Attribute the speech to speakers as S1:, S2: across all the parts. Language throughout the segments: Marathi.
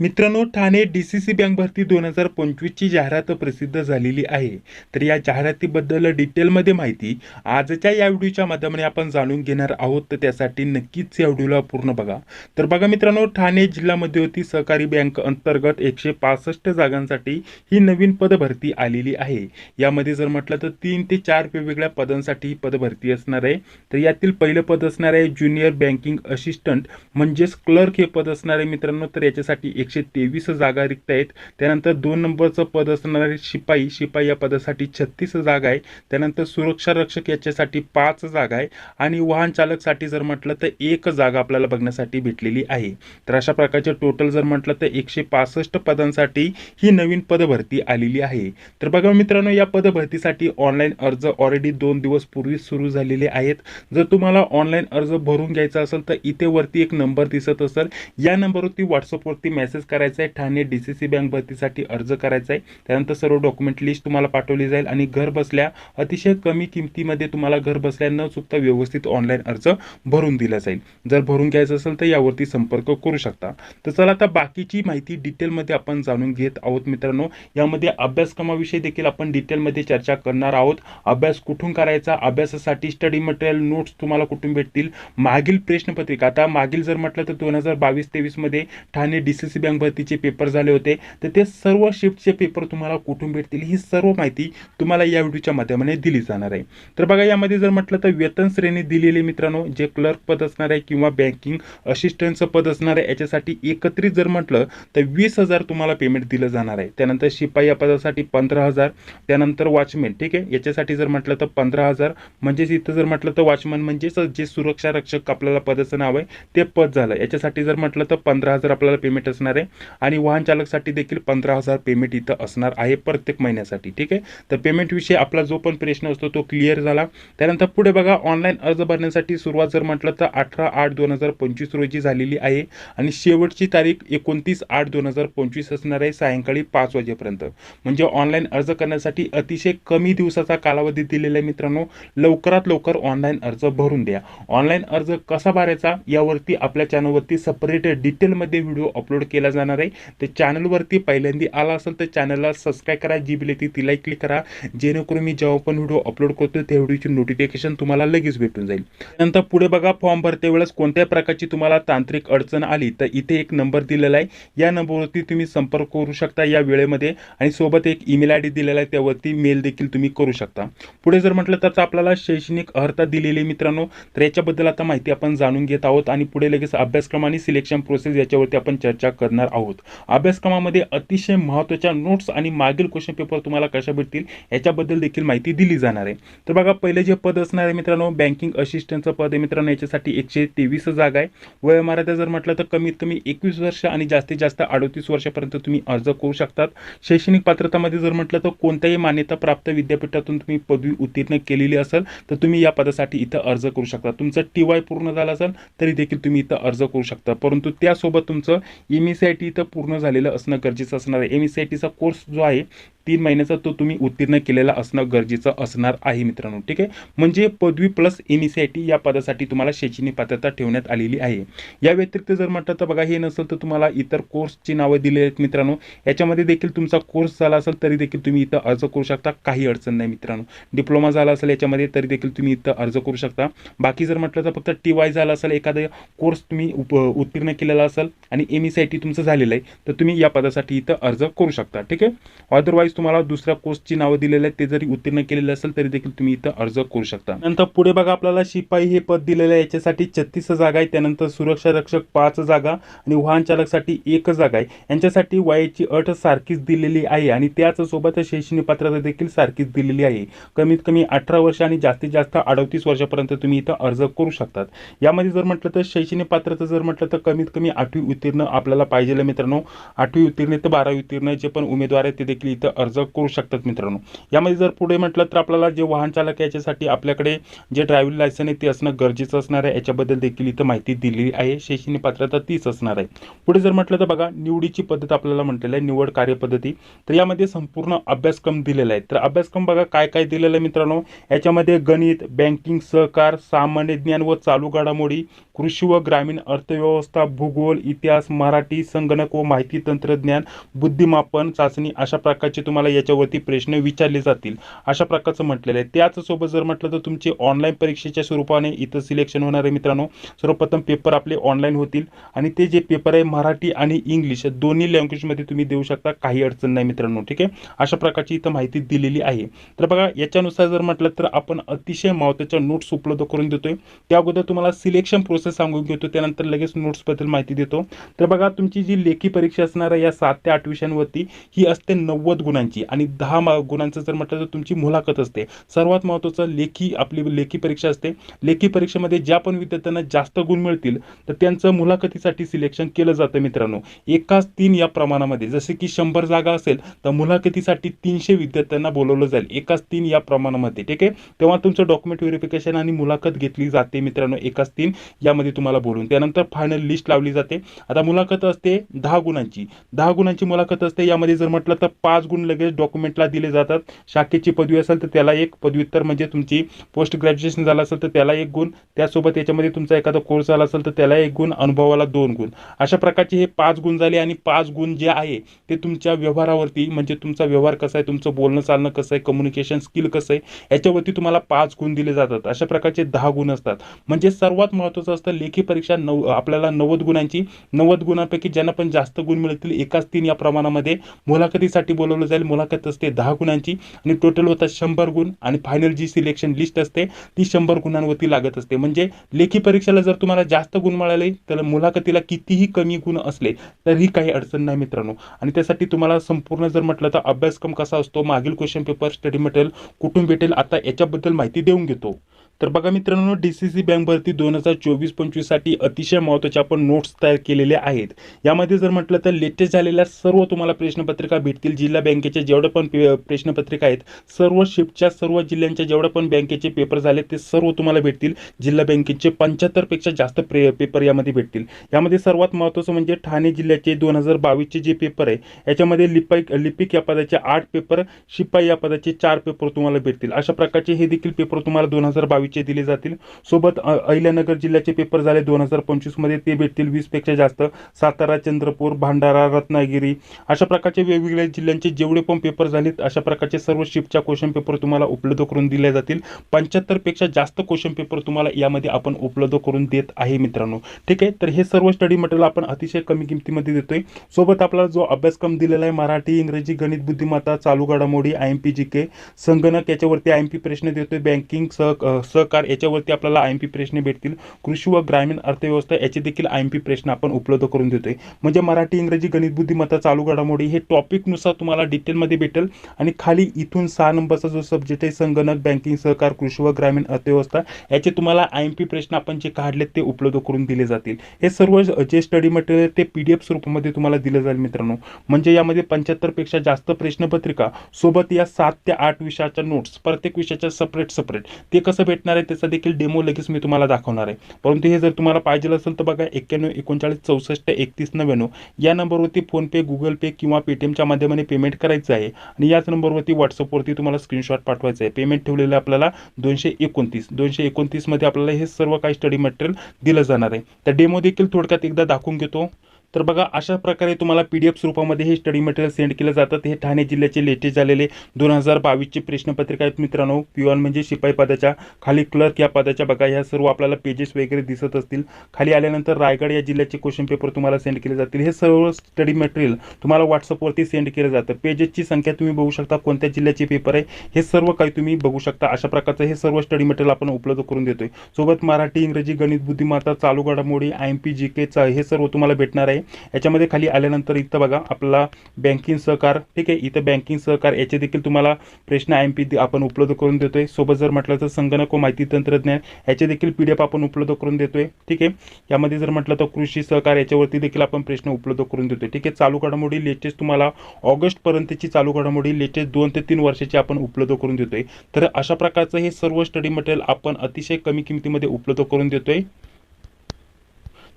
S1: मित्रांनो Thane D C C bank भरती दोन हजार पंचवीसची जाहिरात प्रसिद्ध झालेली आहे. तर या जाहिरातीबद्दल डिटेलमध्ये माहिती आजच्या या व्हिडिओच्या माध्यमाने आपण जाणून घेणार आहोत. तर त्यासाठी नक्कीच या व्हिडिओला पूर्ण बघा. तर बघा मित्रांनो ठाणे जिल्हा मध्यवर्ती सहकारी बँक अंतर्गत एकशे पासष्ट जागांसाठी ही नवीन पदभरती आलेली आहे. यामध्ये जर म्हटलं तर तीन ते चार वेगवेगळ्या पदांसाठी ही पदभरती असणार आहे. तर यातील पहिलं पद असणार आहे ज्युनियर बँकिंग असिस्टंट म्हणजेच क्लर्क हे पद असणार आहे मित्रांनो. तर याच्यासाठी एकशे तेवीस जागा रिक्त आहेत. त्यानंतर दोन नंबरचं पद असणार शिपाई. शिपाई या पदासाठी छत्तीस जागा आहे. त्यानंतर सुरक्षा रक्षक याच्यासाठी पाच जागा आहे. आणि वाहन चालकसाठी जर म्हटलं तर एक जागा आपल्याला बघण्यासाठी भेटलेली आहे. तर अशा प्रकारचे टोटल जर म्हटलं तर एकशे पासष्ट पदांसाठी ही नवीन पदभरती आलेली आहे. तर बघा मित्रांनो या पदभरतीसाठी ऑनलाईन अर्ज ऑलरेडी दोन दिवस पूर्वी सुरू झालेले आहेत. जर तुम्हाला ऑनलाईन अर्ज भरून घ्यायचा असेल तर इथे वरती एक नंबर दिसत असेल. या नंबरवरती व्हॉट्सअपवरती मेसेज करायचा आहे Thane D C C bank भरतीसाठी अर्ज करायचा आहे त्यानंतर सर्व डॉक्युमेंट लिस्ट तुम्हाला पाठवली जाईल आणि घर बसल्या अतिशय कमी किमतीमध्ये तुम्हाला घर बसल्या न चुकता व्यवस्थित ऑनलाईन अर्ज भरून दिला जाईल. जर भरून घ्यायचं असेल तर यावरती संपर्क करू शकता. तर चला आता बाकीची माहिती डिटेलमध्ये आपण जाणून घेत आहोत मित्रांनो. यामध्ये अभ्यासक्रमाविषयी देखील आपण डिटेलमध्ये चर्चा करणार आहोत. अभ्यास कुठून करायचा? अभ्यासासाठी स्टडी मटेरियल नोट्स तुम्हाला कुठून भेटतील? मागील प्रश्नपत्रिका आता मागील जर म्हटलं तर दोन हजार बावीस तेवीसमध्ये Thane D C C bank भरतीचे paper झाले होते. तर ते सर्व शिफ्टचे पेपर तुम्हाला कुठून भेटतील ही सर्व माहिती तुम्हाला या व्हिडिओच्या माध्यमाने दिली जाणार आहे. तर बघा यामध्ये जर म्हटलं तर वेतन श्रेणी दिलेली मित्रांनो जे क्लर्क पद असणार आहे किंवा बँकिंग असिस्टंटचं पद असणार आहे याच्यासाठी एकत्रित जर म्हटलं तर वीस हजार तुम्हाला पेमेंट दिलं जाणार आहे. त्यानंतर शिपाई या पदासाठी पंधरा हजार त्यानंतर वॉचमॅन ठीक आहे? याच्यासाठी जर म्हटलं तर पंधरा हजार म्हणजेच इथं जर म्हटलं तर वॉचमन म्हणजेच जे सुरक्षा रक्षक आपल्याला पदाचं नाव आहे ते पद झालं. याच्यासाठी जर म्हटलं तर पंधरा हजार आपल्याला पेमेंट असणार आहे. आणि वाहन चालकसाठी देखील पंधरा हजार पेमेंट इथं असणार आहे प्रत्येक महिन्यासाठी. ठीक आहे? तर पेमेंटविषयी आपला जो पण प्रश्न असतो तो क्लिअर झाला. त्यानंतर पुढे बघा ऑनलाईन अर्ज भरण्यासाठी सुरुवात जर म्हटलं तर अठरा आठ दोन हजार पंचवीस रोजी झालेली आहे. आणि शेवटची तारीख एकोणतीस आठ दोन हजार पंचवीस असणार आहे सायंकाळी पाच वाजेपर्यंत. म्हणजे ऑनलाईन अर्ज करण्यासाठी अतिशय कमी दिवसाचा कालावधी दिलेला आहे मित्रांनो. लवकरात लवकर ऑनलाईन अर्ज भरून द्या. ऑनलाईन अर्ज कसा भरायचा यावरती आपल्या चॅनलवरती सपरेट डिटेलमध्ये व्हिडिओ अपलोड केला केला जाणार आहे. ते चॅनलवरती पहिल्यांदा आला असेल तर चॅनलला सबस्क्राईब करा जी बिल ती तिला क्लिक करा. जेणेकरून मी जेव्हा पण व्हिडिओ अपलोड करतो त्या व्हिडिओची नोटिफिकेशन तुम्हाला लगेच भेटून जाईल. नंतर पुढे बघा फॉर्म भरते वेळेस कोणत्या प्रकारची तुम्हाला तांत्रिक अडचण आली तर इथे एक नंबर दिलेला आहे. या नंबरवरती तुम्ही संपर्क करू शकता या वेळेमध्ये आणि सोबत एक ईमेल आय डी दिलेला आहे त्यावरती मेल देखील तुम्ही करू शकता. पुढे जर म्हटलं तर आपल्याला शैक्षणिक अर्हता दिलेली मित्रांनो तर याच्याबद्दल आता माहिती आपण जाणून घेत आहोत. आणि पुढे लगेच अभ्यासक्रम आणि सिलेक्शन प्रोसेस याच्यावरती आपण चर्चा करणार आहोत. अभ्यासक्रमामध्ये अतिशय महत्त्वाच्या नोट्स आणि मागील क्वेश्चन पेपर तुम्हाला कशा भेटतील याच्याबद्दल देखील माहिती दिली जाणार आहे. तर बघा पहिले जे पद असणार आहे मित्रांनो बँकिंग असिस्टंटचं पद आहे मित्रांनो याच्यासाठी एकशे तेवीस जागा आहे. वयोमर्यादा जर म्हटलं तर कमीत कमी एकवीस वर्ष आणि जास्तीत जास्त अडतीस वर्षापर्यंत तुम्ही अर्ज करू शकतात. शैक्षणिक पात्रतामध्ये जर म्हटलं तर कोणत्याही मान्यता प्राप्त विद्यापीठातून तुम्ही पदवी उत्तीर्ण केलेली असेल तर तुम्ही या पदासाठी इथं अर्ज करू शकता. तुमचं टी वाय पूर्ण झालं असेल तरी देखील तुम्ही इथं अर्ज करू शकता. परंतु त्यासोबत तुमचं एम एस आय टी इथं पूर्ण झालेलं असणं गरजेचं असणार आहे. एम एस आय टीचा कोर्स जो आहे तीन महिन्याचा तो तुम्ही उत्तीर्ण केलेला असणं गरजेचं असणार आहे मित्रांनो ठीक आहे? म्हणजे पदवी प्लस एम आय टी या पदासाठी तुम्हाला शैक्षणिक पात्रता ठेवण्यात आलेली आहे. या व्यतिरिक्त जर म्हटलं तर बघा हे नसेल तर तुम्हाला इतर कोर्सची नावं दिलेली आहेत मित्रांनो. याच्यामध्ये देखील तुमचा कोर्स झाला असेल तरी देखील तुम्ही इथं अर्ज करू शकता. काही अडचण नाही मित्रांनो. डिप्लोमा झाला असेल याच्यामध्ये तरी देखील तुम्ही इथं अर्ज करू शकता. बाकी जर म्हटलं तर फक्त टी वाय झाला असेल एखादा कोर्स तुम्ही उप उत्तीर्ण केलेला असेल आणि M E C I T तुमचं झालेलं आहे तर तुम्ही या पदासाठी इथं अर्ज करू शकता ठीक आहे? अदरवाईज तुम्हाला दुसऱ्या कोर्सची नावं दिलेली आहेत ते जरी उत्तीर्ण केलेले असेल तरी देखील तुम्ही इथं अर्ज करू शकता. नंतर पुढे बघा आपल्याला शिपाई हे पद दिलेलं आहे. याच्यासाठी छत्तीस जागा आहे. त्यानंतर सुरक्षा रक्षक पाच जागा आणि वाहन चालकसाठी एक जागा आहे. यांच्यासाठी वयाची अट सारखीच दिलेली आहे आणि त्याच सोबत शैक्षणिक पात्रता देखील सारखीच दिलेली आहे. कमीत कमी अठरा वर्ष आणि जास्तीत जास्त अडतीस वर्षापर्यंत तुम्ही इथं अर्ज करू शकतात. यामध्ये जर म्हटलं तर शैक्षणिक पात्रता जर म्हटलं तर कमीत कमी आठवी उत्तीर्ण आपल्याला पाहिजे मित्रांनो. आठवी उत्तीर्ण ते बारावी उत्तीर्ण जे पण उमेदवार आहेत ते देखील इथं अर्ज करू शकतात मित्रांनो. यामध्ये जर पुढे म्हटलं तर आपल्याला जे वाहन चालक याच्यासाठी आपल्याकडे जे ड्रायव्हिंग लायसन आहे ते असणं गरजेचं असणार आहे. याच्याबद्दल देखील इथं माहिती दिलेली आहे. शैक्षणिक पात्रता तीच असणार आहे. पुढे जर म्हटलं तर बघा निवडीची पद्धत आपल्याला म्हटलेलं आहे निवड कार्यपद्धती. तर यामध्ये संपूर्ण अभ्यासक्रम दिलेला आहे तर अभ्यासक्रम बघा काय काय दिलेलं आहे मित्रांनो. याच्यामध्ये गणित बँकिंग सहकार सामान्य ज्ञान व चालू घडामोडी कृषी व ग्रामीण अर्थव्यवस्था भूगोल इतिहास मराठी संगणक व माहिती तंत्रज्ञान बुद्धिमापन चाचणी अशा प्रकारचे तुम्हाला याच्यावरती प्रश्न विचारले जातील. अशा प्रकारचं म्हटलेलं आहे. त्याचसोबत जर म्हटलं तर तुमचे ऑनलाईन परीक्षेच्या स्वरूपाने इथं सिलेक्शन होणार आहे मित्रांनो. सर्वप्रथम पेपर आपले ऑनलाईन होतील. आणि ते जे पेपर आहे मराठी आणि इंग्लिश दोन्ही लँग्वेजमध्ये तुम्ही देऊ शकता. काही अडचण नाही मित्रांनो ठीक आहे? अशा प्रकारची इथं माहिती दिलेली आहे. तर बघा याच्यानुसार जर म्हटलं तर आपण अतिशय महत्त्वाच्या नोट्स उपलब्ध करून देतोय. त्या अगोदर तुम्हाला सिलेक्शन प्रोसेस सांगून घेतो. त्यानंतर लगेच नोट्सबद्दल माहिती देतो. तर बघा तुमची जी लेखी परीक्षा असणार आहे या सात ते आठ विषयांवरती ही असते नव्वद गुणांची आणि दहा मा गुणांचं जर म्हटलं तर तुमची मुलाखत असते. सर्वात महत्त्वाचं लेखी आपली लेखी परीक्षा असते. लेखी परीक्षेमध्ये ज्या पण विद्यार्थ्यांना जास्त गुण मिळतील तर त्यांचं मुलाखतीसाठी सिलेक्शन केलं जातं मित्रांनो. एकाच तीन या प्रमाणामध्ये. जसे की शंभर जागा असेल तर मुलाखतीसाठी तीनशे विद्यार्थ्यांना बोलवलं जाईल. एकाच तीन या प्रमाणामध्ये. ठीक आहे? तेव्हा तुमचं डॉक्युमेंट व्हेरिफिकेशन आणि मुलाखत घेतली जाते मित्रांनो. एकाच तीन यामध्ये तुम्हाला बोलून. त्यानंतर फायनल लिस्ट लावली जाते. आता मुलाखत असते दहा गुणांची. दहा गुणांची मुलाखत असते. यामध्ये जर म्हटलं तर पाच गुण लगेच डॉक्युमेंटला दिले जातात. शाखेची पदवी असेल तर त्याला एक पदव्युत्तर म्हणजे तुमची पोस्ट ग्रॅज्युएशन झालं असेल तर त्याला एक गुण. त्यासोबत याच्यामध्ये तुमचा एखादा कोर्स झाला असेल तर त्याला एक गुण. अनुभवाला दोन गुण. अशा प्रकारचे हे पाच गुण झाले आणि पाच गुण जे आहे ते तुमच्या व्यवहारावरती म्हणजे तुमचा व्यवहार कसा आहे तुमचं बोलणं चालणं कसं आहे कम्युनिकेशन स्किल कसं आहे याच्यावरती तुम्हाला पाच गुण दिले जातात. अशा प्रकारचे दहा गुण असतात. म्हणजे सर्वात महत्त्वाचं असतं लेखी परीक्षा नऊ आपल्याला नव्वद गुणांची नव्वद गुणांपैकी ज्यांना पण जास्त गुण मिळतील एकाच तीन या प्रमाणामध्ये मुलाखतीसाठी बोलवलं जाईल. मुलाखत असते दहा गुणांची. आणि टोटल होतात शंभर गुण आणि फायनल जी सिलेक्शन लिस्ट असते ती शंभर गुणांवरती लागत असते. म्हणजे लेखी परीक्षेला जर तुम्हाला जास्त गुण मिळाले तर मुलाखतीला कितीही कमी गुण असले तरीही काही अडचण नाही मित्रांनो. आणि त्यासाठी तुम्हाला संपूर्ण जर म्हटलं तर अभ्यासक्रम कसा असतो मागील क्वेश्चन पेपर स्टडी मटेरियल कुठून भेटेल आता याच्याबद्दल माहिती देऊन घेतो. तर बघा मित्रांनो डी सी सी बँक भरती दोन हजार चोवीस पंचवीससाठी अतिशय महत्त्वाच्या आपण नोट्स तयार केलेले आहेत. यामध्ये जर म्हटलं तर लेटेस्ट झालेल्या सर्व तुम्हाला प्रश्नपत्रिका भेटतील. जिल्हा बँकेच्या जेवढ्या पण पे- प्रश्नपत्रिका आहेत सर्व शिफ्टच्या सर्व जिल्ह्यांच्या जेवढ्या पण बँकेचे पेपर झाले ते सर्व तुम्हाला भेटतील. जिल्हा बँकेचे पंच्याहत्तरपेक्षा जास्त प्रे पेपर यामध्ये भेटतील. यामध्ये सर्वात महत्त्वाचं म्हणजे ठाणे जिल्ह्याचे दोन हजार बावीसचे जे पेपर आहे याच्यामध्ये लिपाई लिपिक या पदाचे आठ पेपर शिपाई या पदाचे चार पेपर तुम्हाला भेटतील. अशा प्रकारचे हे देखील पेपर तुम्हाला दोन हजार बावीस बावीसचे दिले जातील. सोबत अहिल्यानगर जिल्ह्याचे पेपर झाले दोन हजार पंचवीसमध्ये. ते भेटतील वीसपेक्षा जास्त. सातारा चंद्रपूर भांडारा रत्नागिरी अशा प्रकारचे वेगवेगळ्या जिल्ह्यांचे जेवढे पण पेपर झालेत अशा प्रकारचे सर्व शिफ्टच्या क्वेश्चन पेपर तुम्हाला उपलब्ध करून दिले जातील. पंच्याहत्तरपेक्षा जास्त क्वेश्चन पेपर तुम्हाला यामध्ये आपण उपलब्ध करून देत आहे मित्रांनो. ठीक आहे? तर हे सर्व स्टडी मटेरियल आपण अतिशय कमी किमतीमध्ये देतोय. सोबत आपल्याला जो अभ्यासक्रम दिलेला आहे मराठी इंग्रजी गणित बुद्धिमत्ता चालू घडामोडी I M P G K संगणक याच्यावरती आय एम पी प्रश्न देतोय. बँकिंग सह सहकार याच्यावरती आपल्याला आय एम पी प्रश्न भेटतील. कृषी व ग्रामीण अर्थव्यवस्था याचे देखील आय एम पी प्रश्न आपण उपलब्ध करून देतोय. म्हणजे मराठी इंग्रजी गणित बुद्धिमत्ता चालू घडामोडी हे टॉपिकनुसार तुम्हाला डिटेलमध्ये भेटेल. आणि खाली इथून सहा नंबरचा जो सब्जेक्ट आहे संगणक बँकिंग सहकार कृषी व ग्रामीण अर्थव्यवस्था याचे तुम्हाला आय एम पी प्रश्न आपण जे काढलेत ते उपलब्ध करून दिले जातील. हे सर्व जे स्टडी मटेरियल ते पी डी एफ स्वरूपामध्ये तुम्हाला दिलं जाईल मित्रांनो. म्हणजे यामध्ये पंच्याहत्तरपेक्षा जास्त प्रश्नपत्रिका सोबत या सात ते आठ विषयाच्या नोट्स प्रत्येक विषयाच्या सपरेट सपरेट ते कसं भेटणार? आहे त्याचा देखील डेमो लगेच मी तुम्हाला दाखवणार आहे. परंतु हे जर तुम्हाला पाहिजे असेल तर बघा एक्क्याण्णव एकोणचाळीस चौसष्ट एकतीस नव्याण्णव या नंबरवरती फोनपे गुगल पे किंवा पेटीएमच्या माध्यमाने पेमेंट करायचं आहे. आणि याच नंबरवरती व्हॉट्सअपवरती तुम्हाला स्क्रीनशॉट पाठवायचं आहे. पेमेंट ठेवलेलं आपल्याला दोनशे एकोणतीस. दोनशे एकोणतीसमध्ये आपल्याला हे सर्व काही स्टडी मटेरियल दिलं जाणार आहे. तर डेमो देखील थोडक्यात एकदा दाखवून घेतो. तर बघा अशा प्रकारे तुम्हाला पी डी एफ स्वरूपामध्ये हे स्टडी मटेरियल सेंड केलं जातात हे ठाणे जिल्ह्याचे लेटेस्ट झालेले दोन हजार बावीसचे प्रश्नपत्रिका आहेत मित्रांनो. पिओन म्हणजे शिपाई पदाच्या खाली क्लर्क या पदाच्या बघा ह्या सर्व आपल्याला पेजेस वगैरे दिसत असतील. खाली आल्यानंतर रायगड या जिल्ह्याचे क्वेश्चन पेपर तुम्हाला सेंड केले जातील. हे सर्व स्टडी मटेरियल तुम्हाला व्हॉट्सअपवरती सेंड केलं जातं. पेजेसची संख्या तुम्ही बघू शकता कोणत्या जिल्ह्याचे पेपर आहे हे सर्व काही तुम्ही बघू शकता. अशा प्रकारचं हे सर्व स्टडी मटेरियल आपण उपलब्ध करून देतोय. सोबत मराठी इंग्रजी गणित बुद्धिमत्ता चालू घडामोडी आय एम पी जी केचा हे सर्व तुम्हाला भेटणार आहे. आहे. याच्यामध्ये खाली आल्यानंतर इथं बघा आपला बँकिंग सहकार ठीक आहे इथं बँकिंग सहकार याचे देखील तुम्हाला प्रश्न आय एम पी आपण उपलब्ध करून देतोय. सोबत जर म्हटलं तर संगणक व माहिती तंत्रज्ञान याचे देखील पी डी एफ आपण उपलब्ध करून देतोय ठीक आहे. यामध्ये जर म्हटलं तर कृषी सहकार याच्यावरती देखील आपण प्रश्न उपलब्ध करून देतोय ठीक आहे. चालू घडामोडी लेटेस्ट तुम्हाला ऑगस्टपर्यंतची चालू घडामोडी लेटेस्ट दोन ते तीन वर्षाची आपण उपलब्ध करून देतोय. तर अशा प्रकारचं हे सर्व स्टडी मटेरियल आपण अतिशय कमी किमतीमध्ये उपलब्ध करून देतोय.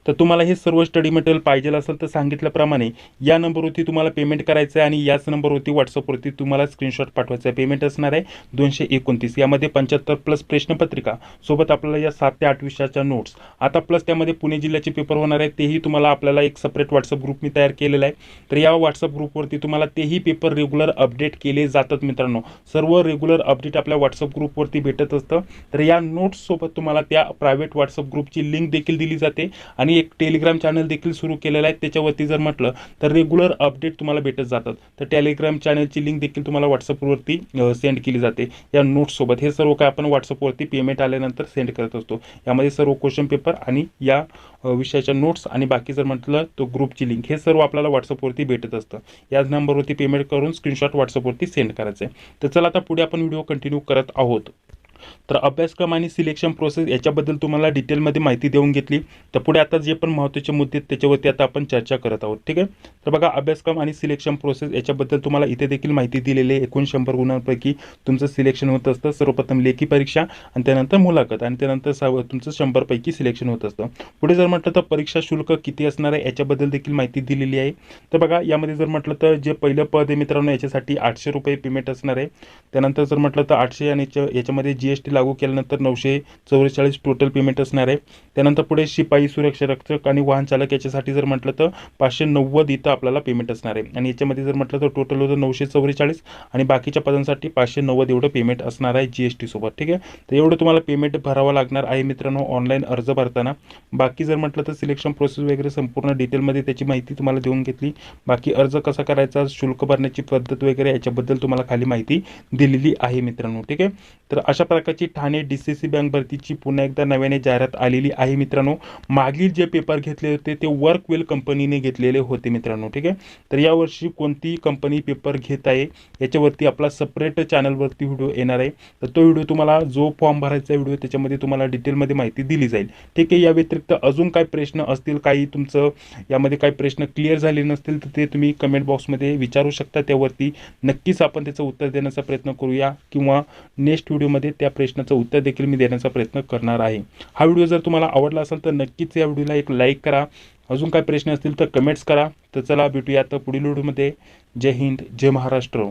S1: तर तुम्हाला हे सर्व स्टडी मटेरियल पाहिजे असेल तर सांगितल्याप्रमाणे या नंबरवरती तुम्हाला पेमेंट करायचं आहे आणि याच नंबरवरती व्हॉट्सअपवरती तुम्हाला स्क्रीनशॉट पाठवायचं आहे. पेमेंट असणार आहे दोनशे एकोणतीस. यामध्ये पंच्याहत्तर प्लस प्रश्नपत्रिका. सोबत आपल्याला या सात ते आठ विषयाच्या नोट्स आता प्लस त्यामध्ये पुणे जिल्ह्याचे पेपर होणार आहे तेही तुम्हाला आपल्याला एक सपरेट व्हॉट्सअप ग्रुप मी तयार केलेला आहे. तर या व्हॉट्सअप ग्रुपवरती तुम्हाला तेही पेपर रेग्युलर अपडेट केले जातात मित्रांनो. सर्व रेग्युलर अपडेट आपल्या व्हॉट्सअप ग्रुपवरती भेटत असतं. तर या नोट्ससोबत तुम्हाला त्या प्रायव्हेट व्हॉट्सअप ग्रुपची लिंक देखील दिली जाते. आणि आणि एक टेलिग्राम चॅनल देखील सुरू केलेलं आहे. त्याच्यावरती जर म्हटलं तर रेग्युलर अपडेट तुम्हाला भेटत जातात. तर टेलिग्राम चॅनलची लिंक देखील तुम्हाला व्हॉट्सअपवरती सेंड केली जाते. या नोट्ससोबत हे सर्व काय आपण व्हॉट्सअपवरती पेमेंट आल्यानंतर सेंड करत असतो. यामध्ये सर्व क्वेश्चन पेपर आणि या विषयाच्या नोट्स आणि बाकी जर म्हटलं तो ग्रुपची लिंक हे सर्व आपल्याला व्हॉट्सअपवरती भेटत असतं. याच नंबरवरती पेमेंट करून स्क्रीनशॉट व्हॉट्सअपवरती सेंड करायचं आहे तर चला आता पुढे आपण व्हिडिओ कंटिन्यू करत आहोत. तर अभ्यासक्रम आणि सिलेक्शन प्रोसेस याच्याबद्दल तुम्हाला डिटेलमध्ये माहिती देऊन घेतली. तर पुढे आता जे पण महत्त्वाचे मुद्दे आहेत त्याच्यावरती आता आपण चर्चा करत आहोत ठीक आहे? तर बघा अभ्यासक्रम आणि सिलेक्शन प्रोसेस याच्याबद्दल तुम्हाला इथे देखील माहिती दिलेली आहे. एकूण शंभर गुणांपैकी तुमचं सिलेक्शन होत असतं सर्वप्रथम लेखी परीक्षा आणि त्यानंतर मुलाखत आणि त्यानंतर तुमचं शंभरपैकी सिलेक्शन होत असतं. पुढे जर म्हटलं तर परीक्षा शुल्क किती असणार आहे याच्याबद्दल देखील माहिती दिलेली आहे. तर बघा यामध्ये जर म्हटलं तर जे पहिलं पद आहे मित्रांनो याच्यासाठी आठशे रुपये पेमेंट असणार आहे. त्यानंतर जर म्हटलं तर आठशे आणि याच्यामध्ये जी एस टी लागू केल्यानंतर नऊशे चौवेचाळीस टोटल पेमेंट असणार आहे. त्यानंतर पुढे शिपाई सुरक्षा रक्षक आणि वाहन चालक याच्यासाठी जर म्हटलं तर पाचशे नव्वद इथं आपल्याला पेमेंट असणार आहे. आणि याच्यामध्ये जर म्हटलं तर टोटल होतं नऊशे चौवेचाळीस आणि बाकीच्या पदांसाठी पाचशे नव्वद एवढं पेमेंट असणार आहे जी एस टी सोबत ठीक आहे? तर एवढं तुम्हाला पेमेंट भरावं लागणार आहे मित्रांनो ऑनलाईन अर्ज भरताना. बाकी जर म्हटलं तर सिलेक्शन प्रोसेस वगैरे संपूर्ण डिटेलमध्ये त्याची माहिती तुम्हाला देऊन घेतली. बाकी अर्ज कसा करायचा शुल्क भरण्याची पद्धत वगैरे याच्याबद्दल तुम्हाला खाली माहिती दिलेली आहे मित्रांनो ठीक आहे? तर अशा प्रकारची Thane D C C bank भरतीची पुन्हा एकदा नव्याने जाहिरात आलेली आहे मित्रांनो. मागील जे पेपर घेतले होते ते वर्क वेल कंपनीने घेतलेले होते मित्रांनो ठीक आहे? तर यावर्षी कोणती कंपनी पेपर घेत आहे याच्यावरती आपला सपरेट चॅनलवरती व्हिडिओ येणार आहे. तर तो व्हिडिओ तुम्हाला जो फॉर्म भरायचा व्हिडिओ त्याच्यामध्ये तुम्हाला डिटेलमध्ये माहिती दिली जाईल. ठीक आहे? या व्यतिरिक्त अजून काय प्रश्न असतील काही तुमचं यामध्ये काही प्रश्न क्लिअर झाले नसतील तर ते तुम्ही कमेंट बॉक्समध्ये विचारू शकता. त्यावरती नक्कीच आपण त्याचं उत्तर देण्याचा प्रयत्न करूया. किंवा नेक्स्ट व्हिडिओमध्ये त्या प्रश्नाचं उत्तर देखील मी देण्याचा प्रयत्न करणार आहे. हा व्हिडिओ जर तुम्हाला आवडला असेल तर नक्कीच या व्हिडिओला एक लाईक करा. अजून काय प्रश्न असतील तर कमेंट्स करा. तर चला भेटूया तर पुढील व्हिडिओमध्ये. जय हिंद जय महाराष्ट्र.